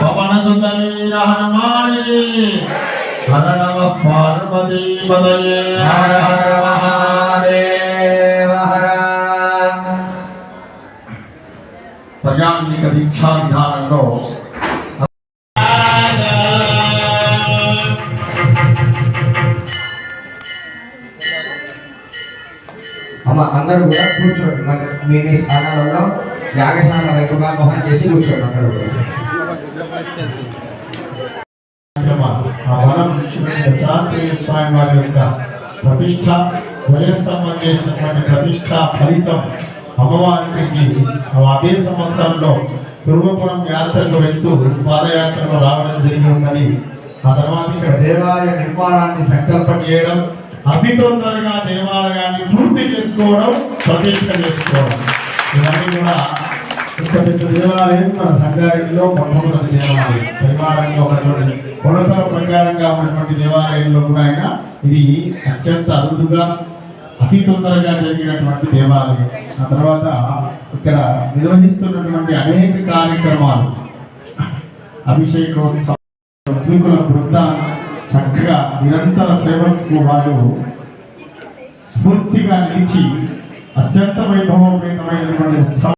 పవన సుతవీర హనుమానిని హర నమ పార్వతీ పదయే హర హర మహాదేవ హర ప్రజాంగిక దీక్షా విధానంలో అమ్మ అందరూ కూడా కూర్చోండి. మరి మీ స్థానాలలో యాగశాల వైపుగా మొహం చేసి కూర్చోండి అందరూ కూడా. స్వామి వారి యొక్క ప్రతిష్ట ధ్వజస్తంభం చేసినటువంటి ప్రతిష్ట ఫలితం అమ్మవారికి అదే సంవత్సరంలో దుర్గపురం యాత్రకు వెళ్తూ పాదయాత్రలో రావడం జరిగి ఉన్నది ఆ తర్వాత ఇక్కడ దేవాలయ నిర్మాణాన్ని సంకల్పం చేయడం అతి తొందరగా దేవాలయాన్ని పూర్తి చేసుకోవడం ప్రతిష్ట చేసుకోవడం ఇవన్నీ కూడా ఇంత దేవాలయం మన సంగారెడ్డిలో మొట్టమొదటి దేవాలయం. పరివారంగా ఉన్నటువంటి కొలతల ప్రకారంగా ఉన్నటువంటి దేవాలయంలో కూడా ఆయన ఇది అత్యంత అరుదుగా అతి తొందరగా జరిగినటువంటి దేవాలయం. ఆ తర్వాత ఇక్కడ నిర్వహిస్తున్నటువంటి అనేక కార్యక్రమాలు. అభిషేకోత్సవం ఋత్వికుల బృంద చక్కగా నిరంతర సేవకు వారు స్ఫూర్తిగా నిలిచి అత్యంత వైభవోపేతమైనటువంటి ఉత్సవం